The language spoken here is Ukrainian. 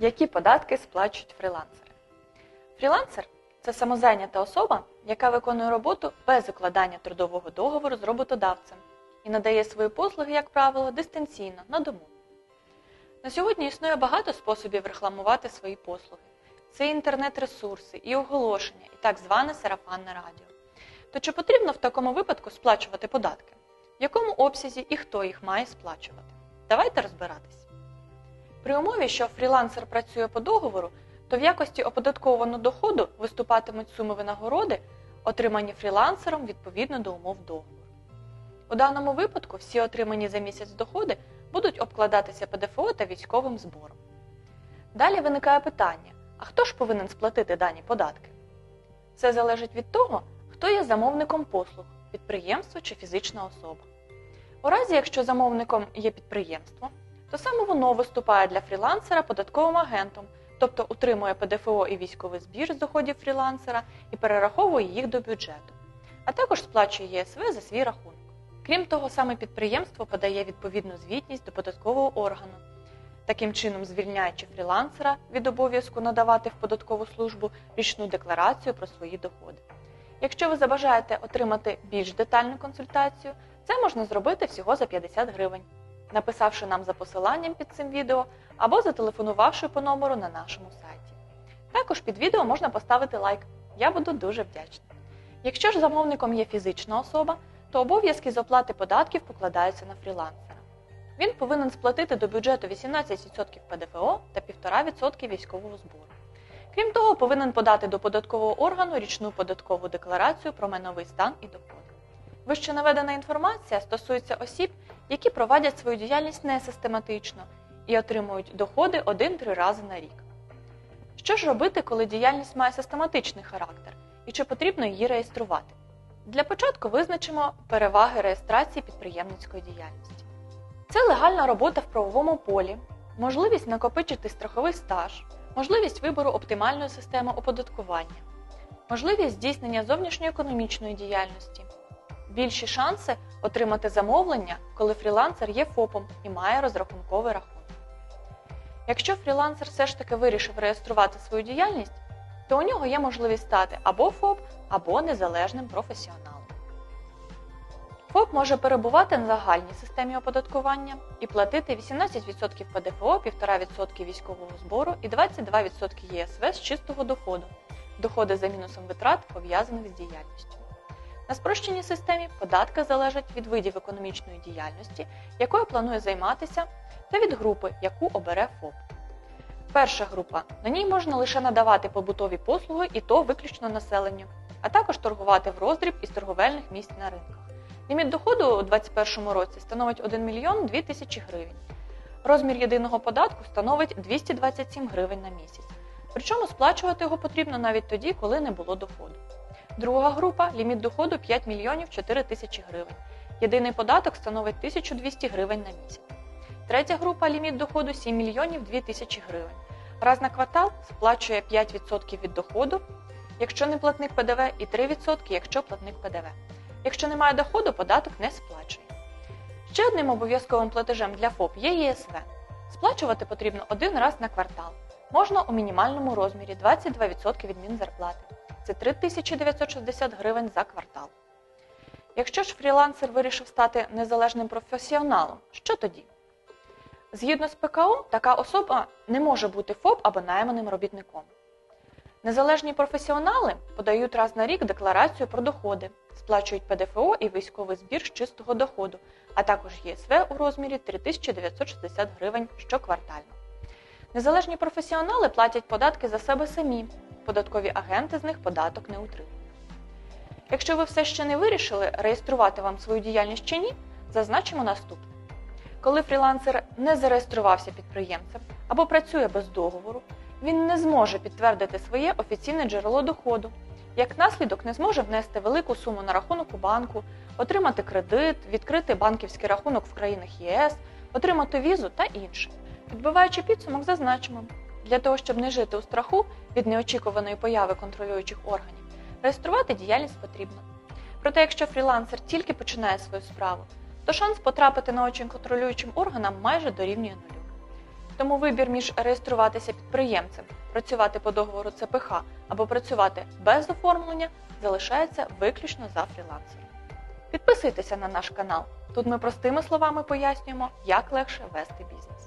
Які податки сплачують фрілансери? Фрілансер це самозайнята особа, яка виконує роботу без укладання трудового договору з роботодавцем і надає свої послуги, як правило, дистанційно на дому. На сьогодні існує багато способів рекламувати свої послуги. Це інтернет-ресурси, і оголошення, і так зване сарафанне радіо. То чи потрібно в такому випадку сплачувати податки? В якому обсязі і хто їх має сплачувати? Давайте розбиратись. При умові, що фрілансер працює по договору, то в якості оподаткованого доходу виступатимуть суми винагороди, отримані фрілансером відповідно до умов договору. У даному випадку всі отримані за місяць доходи будуть обкладатися ПДФО та військовим збором. Далі виникає питання: а хто ж повинен сплатити дані податки? Це залежить від того, хто є замовником послуг підприємство чи фізична особа. У разі, якщо замовником є підприємство, то саме воно виступає для фрілансера податковим агентом, тобто утримує ПДФО і військовий збір з доходів фрілансера і перераховує їх до бюджету, а також сплачує ЄСВ за свій рахунок. Крім того, саме підприємство подає відповідну звітність до податкового органу, таким чином звільняючи фрілансера від обов'язку надавати в податкову службу річну декларацію про свої доходи. Якщо ви забажаєте отримати більш детальну консультацію, це можна зробити всього за 50 гривень, написавши нам за посиланням під цим відео або зателефонувавши по номеру на нашому сайті. Також під відео можна поставити лайк. Я буду дуже вдячна. Якщо ж замовником є фізична особа, то обов'язки з оплати податків покладаються на фрілансера. Він повинен сплатити до бюджету 18% ПДФО та 1,5% військового збору. Крім того, повинен подати до податкового органу річну податкову декларацію про майновий стан і доходи. Вище наведена інформація стосується осіб, які проводять свою діяльність несистематично і отримують доходи 1-3 рази на рік. Що ж робити, коли діяльність має систематичний характер і чи потрібно її реєструвати? Для початку визначимо переваги реєстрації підприємницької діяльності. Це легальна робота в правовому полі, можливість накопичити страховий стаж, можливість вибору оптимальної системи оподаткування, можливість здійснення зовнішньоекономічної діяльності, більші шанси отримати замовлення, коли фрілансер є ФОПом і має розрахунковий рахунок. Якщо фрілансер все ж таки вирішив реєструвати свою діяльність, то у нього є можливість стати або ФОП, або незалежним професіоналом. ФОП може перебувати на загальній системі оподаткування і платити 18% ПДФО, 1,5% військового збору і 22% ЄСВ з чистого доходу, доходи за мінусом витрат, пов'язаних з діяльністю. На спрощеній системі податки залежать від видів економічної діяльності, якою планує займатися, та від групи, яку обере ФОП. Перша група на ній можна лише надавати побутові послуги і то виключно населенню, а також торгувати в роздріб із торговельних місць на ринках. Ліміт доходу у 2021 році становить 1 мільйон 2 тисячі гривень. Розмір єдиного податку становить 227 гривень на місяць. Причому сплачувати його потрібно навіть тоді, коли не було доходу. Друга група ліміт доходу 5 мільйонів 4 тисячі гривень. Єдиний податок становить 1200 гривень на місяць. Третя група ліміт доходу 7 мільйонів 2 тисячі гривень. Раз на квартал сплачує 5% від доходу, якщо не платник ПДВ, і 3%, якщо платник ПДВ. Якщо немає доходу, податок не сплачує. Ще одним обов'язковим платежем для ФОП є ЄСВ. Сплачувати потрібно один раз на квартал. Можна у мінімальному розмірі 22% від Мінзарплати. Це 3960 гривень за квартал. Якщо ж фрілансер вирішив стати незалежним професіоналом, що тоді? Згідно з ПКО, така особа не може бути ФОП або найманим робітником. Незалежні професіонали подають раз на рік декларацію про доходи, сплачують ПДФО і військовий збір з чистого доходу, а також ЄСВ у розмірі 3960 гривень щоквартально. Незалежні професіонали платять податки за себе самі, податкові агенти з них податок не утримують. Якщо ви все ще не вирішили, реєструвати вам свою діяльність чи ні, зазначимо наступне. Коли фрілансер не зареєструвався підприємцем або працює без договору, він не зможе підтвердити своє офіційне джерело доходу. Як наслідок, не зможе внести велику суму на рахунок у банку, отримати кредит, відкрити банківський рахунок в країнах ЄС, отримати візу та інше. Підбиваючи підсумок, зазначимо, для того, щоб не жити у страху від неочікуваної появи контролюючих органів, реєструвати діяльність потрібно. Проте, якщо фрілансер тільки починає свою справу, то шанс потрапити на очень контролюючим органам майже дорівнює нулю. Тому вибір між реєструватися підприємцем, працювати по договору ЦПХ або працювати без оформлення залишається виключно за фрілансером. Підписуйтеся на наш канал. Тут ми простими словами пояснюємо, як легше вести бізнес.